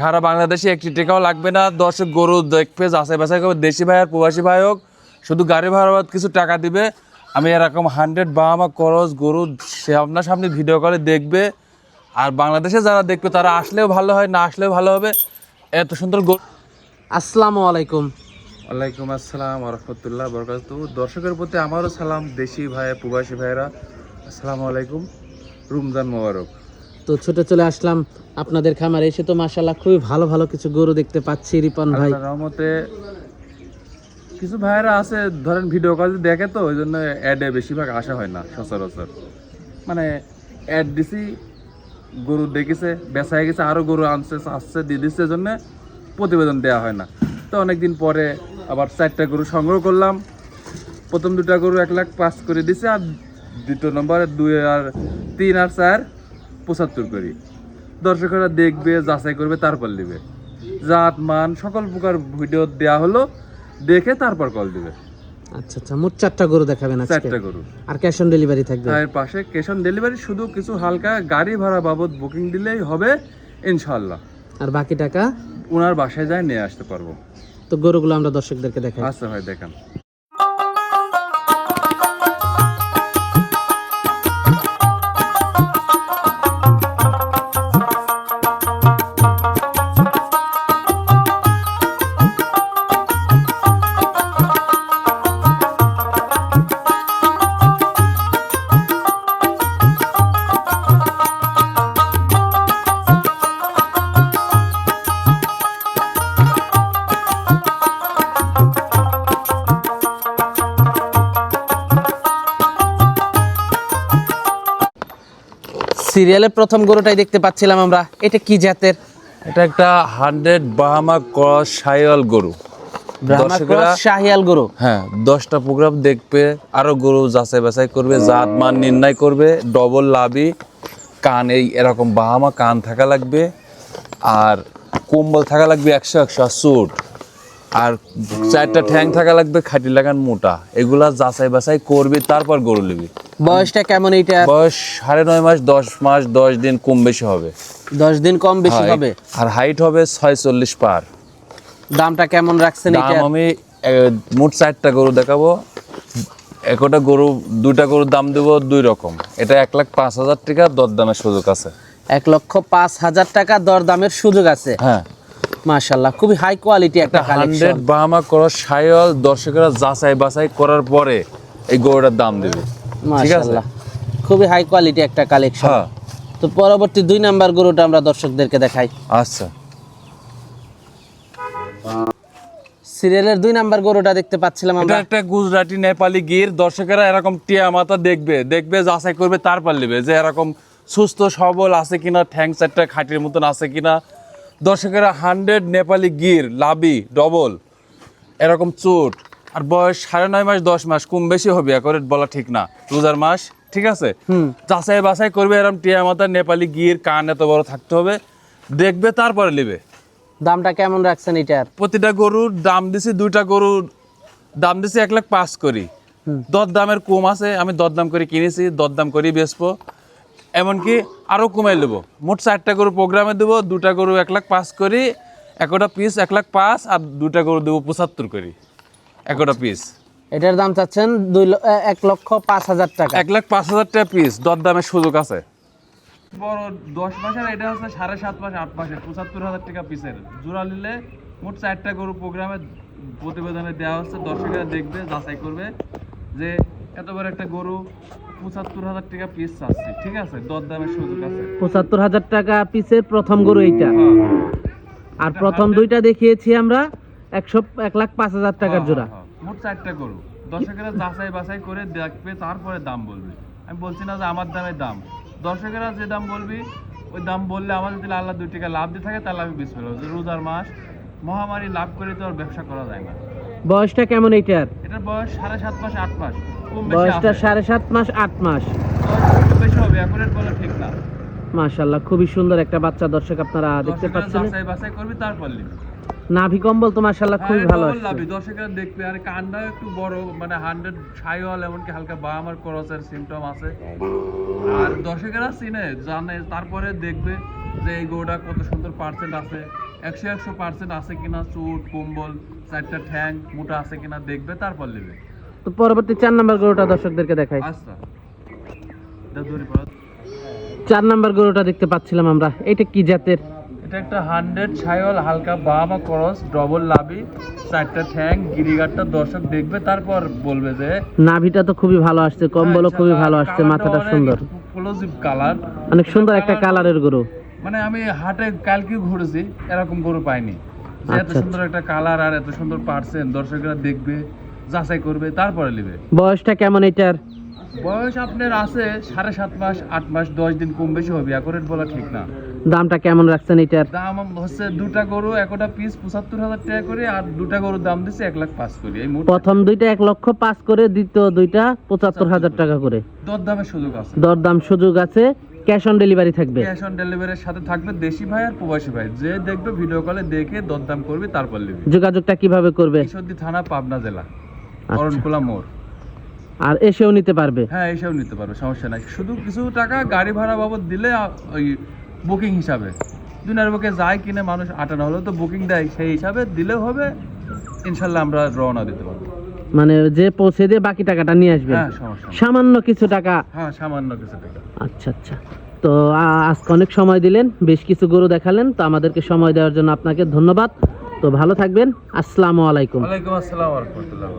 সারা বাংলাদেশে একটি টেকাও লাগবে না। দর্শক গরু দেখবে যাচাই বাছাই করবে। দেশি ভাই আর প্রবাসী ভাই হোক শুধু গাড়ি ভাড়া কিছু টাকা দিবে। আমি এরকম হান্ড্রেড বাহামা করজ গরু সে আপনার সামনে ভিডিও কলে দেখবে। আর বাংলাদেশে যারা দেখবে তারা আসলেও ভালো হয় না আসলেও ভালো হবে। এত সুন্দর গরু আসসালামু আলাইকুম। ওয়ালাইকুম আসসালাম রহমতুল্লাহ বরকাত দর্শকের প্রতি আমারও সালাম দেশি ভাই প্রবাসী ভাইরা আসসালামু আলাইকুম। রমজান মোবারক। তো ছোটে চলে আসলাম আপনাদের খামারে। এসে তো মাশাল্লাহ খুবই ভালো ভালো কিছু গরু দেখতে পাচ্ছি, রিপন ভাই। রহমতে কিছু ভাইয়েরা আছে, ধরেন ভিডিও কল দেখে তো, ওই জন্য অ্যাডে বেশিরভাগ আসা হয় না, সচরাচর। মানে অ্যাড দিছি, গরু দেখেছে, বেচা হয়ে গেছে আরও গরু আনছে, আসছে, দিয়ে দিচ্ছে জন্য প্রতিবেদন দেওয়া হয় না। তো অনেকদিন পরে আবার চারটা গরু সংগ্রহ করলাম। প্রথম দুটা গরু এক লাখ পাস করে দিছে, আর দ্বিতীয় নম্বরে দুই আর তিন আর চার। পঁচাত্তর করি। দর্শকরা দেখবে যাচাই করবে তারপর নেবে। জাত মান সকল প্রকার ভিডিও দেয়া হলো দেখে তারপর কল দিবে। আচ্ছা আচ্ছা মোট চারটা গরু দেখাবেন আজকে। চারটা গরু। আর ক্যাশ অন ডেলিভারি থাকবে? তার পাশে ক্যাশ অন ডেলিভারি শুধু কিছু হালকা গাড়ি ভাড়া বাবদ বুকিং দিলেই হবে ইনশাল্লাহ আর বাকি টাকা? ওনার বাসায় যায় নিয়ে আসতে পারব। তো গরুগুলো আমরা দর্শকদেরকে দেখাই। আচ্ছা ভাই দেখান। সিরিয়ালের প্রথম গরুটাই দেখতে পাচ্ছিলাম আমরা। এটা কি জাতের? এটা একটা হান্ড্রেড বাহামা ক্রস সাইওয়াল গরু। শাহিয়াল গরু? হ্যাঁ দশটা প্রোগ্রাম দেখবে আরও গরু যাচাই বাছাই করবে জাত মান নির্ণয় করবে ডবল লাভি কান এই এরকম বাহামা কান থাকা লাগবে আর কম্বল থাকা লাগবে একশো একশো আর স্যুট আর চারটা ঠ্যাং থাকা লাগবে খাটি লাগান মোটা। এগুলা যাচাই বাছাই করবে তারপর গরু নিবি। বয়সটা কেমন এইটা? বয়স সাড়ে নয় মাস দশ মাস দশ দিন কম বেশি হবে। দশ দিন কম বেশি হ্যাঁ, হবে? আর হাইট হবে ছয় চল্লিশ পার। দামটা কেমন রাখছেন এটা আমি মোট চারটা গরু দেখাবো। একটা গরু দুইটা গরুর দাম দেবো দুই রকম। এটা এক লাখ পাঁচ হাজার টাকা দরদামের সুযোগ আছে। এক লক্ষ পাঁচ হাজার টাকা দরদামের সুযোগ আছে। হ্যাঁ। মাশাল্লাহ খুবই হাই কোয়ালিটি একটা হান্ড্রেড বাহামা করো সায়ল দর্শকেরা যাচাই বাছাই করার পরে এই গরুটার দাম দেবে। মাশাল্লাহ খুবই হাই কোয়ালিটি একটা কালেকশন হ্যাঁ। তো পরবর্তী দুই নাম্বার গরুটা আমরা দর্শকদেরকে দেখাই। আচ্ছা। সিরিয়ালের দুই নাম্বার গরুটা দেখতে পাচ্ছিলাম আমরা। একটা গুজরাটি নেপালি গির। দর্শকেরা এরকম টিয়া মাথা দেখবে দেখবে যাচাই করবে তারপর নেবে যে এরকম সুস্থ সবল আছে কিনা ঠ্যাং চারটা খাটির মতন আছে কিনা। দর্শকেরা হান্ড্রেড নেপালি গির লাবি ডবল এরকম চোট। আর বয়স সাড়ে নয় মাস দশ মাস কম বেশি হবে অ্যাকোরেট বলা ঠিক না। রোজার মাস ঠিক আছে? যাচাই বাছাই করবে এরকম টিয়া মাথা নেপালি গির কান এত বড় থাকতে হবে। দেখবে তারপরে নেবে। দামটা কেমন রাখছেন এটার? প্রতিটা গরুর দাম দিছি দুইটা গরুর দাম দিছি এক লাখ পাঁচ করি। দর দামের কম আছে আমি দর দাম করে কিনেছি দর দাম করি বেচবো। এমনকি আরও কমাই নেব মোট চারটা গরু প্রোগ্রামে দেবো দুটা গরু এক লাখ পাঁচ করি একটা পিস এক লাখ পাঁচ আর দুটা গরু দেবো পঁচাত্তর করি। একটা পিস এটার দাম চাচ্ছেন দুই এক লক্ষ পাঁচ হাজার টাকা। এক লাখ পাঁচ হাজার টাকা পিস দর দামের সুযোগ আছে? বড় দশ মাসের এটা হচ্ছে সাড়ে সাত মাস আট মাসের পঁচাত্তর হাজার টাকা পিসের জোড়া নিলে মোট চারটা গরু প্রোগ্রামে প্রতিবেদনে দেওয়া হচ্ছে দর্শকেরা দেখবে যাচাই করবে যে এত বড় একটা গরু পঁচাত্তর হাজার টাকা পিস চাচ্ছে ঠিক আছে? দর দামের সুযোগ আছে। পঁচাত্তর হাজার টাকা পিসের প্রথম গরু এইটা। হ্যাঁ, আর প্রথম দুইটা দেখিয়েছি আমরা। একশো এক লাখ পাঁচ হাজার টাকার জোড়া। হ্যাঁ, হ্যাঁ, মোট চারটা গরু। দর্শকেরা যাচাই বাছাই করে দেখবে তারপরে দাম বলবে। আমি বলছি না যে আমার দামে দাম। দর্শকেরা যে দাম বলবি ওই দাম বললে আমাদের যদি আল্লাহ দুই টাকা লাভ দিয়ে থাকে তাহলে আমি বেশ ফেলব যে রোজার মাস মহামারী লাভ করে তো আর ব্যবসা করা যায় না। বয়সটা কেমন এইটার? এটার বয়স সাড়ে সাত মাস আট মাস। বয়সটা সাড়ে সাত মাস আট মাস। বেশি হবে অ্যাকুরেট বলা ঠিক না। মাশাল্লাহ খুবই সুন্দর একটা বাচ্চা দর্শক আপনারা দেখতে পাচ্ছেন। যাচাই বাছাই করবি তারপর নাভি কম্বল তো মাশাল্লাহ খুবই হ্যাঁ, ভালো আছে। দর্শকেরা দেখবে আর একটু বড় মানে হান্ড্রেড সাইওয়াল এমনকি হালকা বা আমার ক্রসের সিমটম আছে। আর দর্শকেরা চিনে জানে তারপরে দেখবে যে এই গরুটা কত সুন্দর পার্সেন্ট আছে একশো একশো পার্সেন্ট আছে কিনা চুট কম্বল চারটা ঠ্যাং মোটা আছে কিনা দেখবে তারপর নেবে। তো পরবর্তী চার নাম্বার গরুটা দর্শকদেরকে দেখাই। আচ্ছা। চার নাম্বার গরুটা দেখতে পাচ্ছিলাম আমরা এটা কি জাতের? এটা একটা হান্ড্রেড ছায়ল হালকা বামা করস ডবল লাভি চারটা ঠ্যাং গিরিগারটা দর্শক দেখবে তারপর বলবে যে নাভিটা তো খুবই ভালো আসছে কম্বলও খুবই ভালো আসছে মাথাটা সুন্দর। কালার অনেক সুন্দর একটা কালারের গরু। মানে আমি হাটে কালকে ঘুরেছি এরকম গরু পাইনি। যে এত আচ্ছা, সুন্দর একটা কালার আর এত সুন্দর পার্সেন্ট দর্শকরা দেখবে যাচাই করবে তারপরে নেবে। বয়সটা কেমন এটার? বয়স আপনার আছে সাড়ে সাত মাস আট মাস দশ দিন কম বেশি হবে অ্যাকোরেট বলা ঠিক না। দামটা কেমন রাখছেন এটার? দাম হচ্ছে দুটা গরু একটা পিস পঁচাত্তর হাজার টাকা করে আর দুটা গরুর দাম দিচ্ছে এক লাখ পাঁচ করে। এই প্রথম দুইটা এক লক্ষ পাঁচ করে দ্বিতীয় দুইটা পঁচাত্তর হাজার টাকা করে। দর দামের সুযোগ আছে। দরদাম সুযোগ আছে ক্যাশ অন ডেলিভারি থাকবে। ক্যাশ অন ডেলিভারির সাথে থাকবে দেশি ভাই আর প্রবাসী ভাই। যে দেখবে ভিডিও কলে দেখে দরদাম করবে তারপর নেবে। যোগাযোগটা কীভাবে করবে? ঈশ্বরদী থানা পাবনা জেলা আচ্ছা। করণকুলা মোড়। আর এসেও নিতে পারবে? হ্যাঁ এসেও নিতে পারবে সমস্যা নাই। শুধু কিছু টাকা গাড়ি ভাড়া বাবদ দিলে ওই বুকিং হিসাবে। দুনিয়ার বুকে যায় কিনে মানুষ আটানো হলেও তো বুকিং দেয় সেই হিসাবে দিলেও হবে ইনশাল্লাহ আমরা রওনা দিতে পারব। মানে যে পৌঁছে দিয়ে বাকি টাকাটা নিয়ে আসবে। হ্যাঁ। সামান্য কিছু টাকা। হ্যাঁ সামান্য কিছু টাকা। আচ্ছা আচ্ছা। তো আজকে অনেক সময় দিলেন বেশ কিছু গরু দেখালেন তো আমাদেরকে সময় দেওয়ার জন্য আপনাকে ধন্যবাদ। তো ভালো থাকবেন। আসসালামু আলাইকুম। ওয়ালাইকুম আসসালাম রহমতুল্লাহ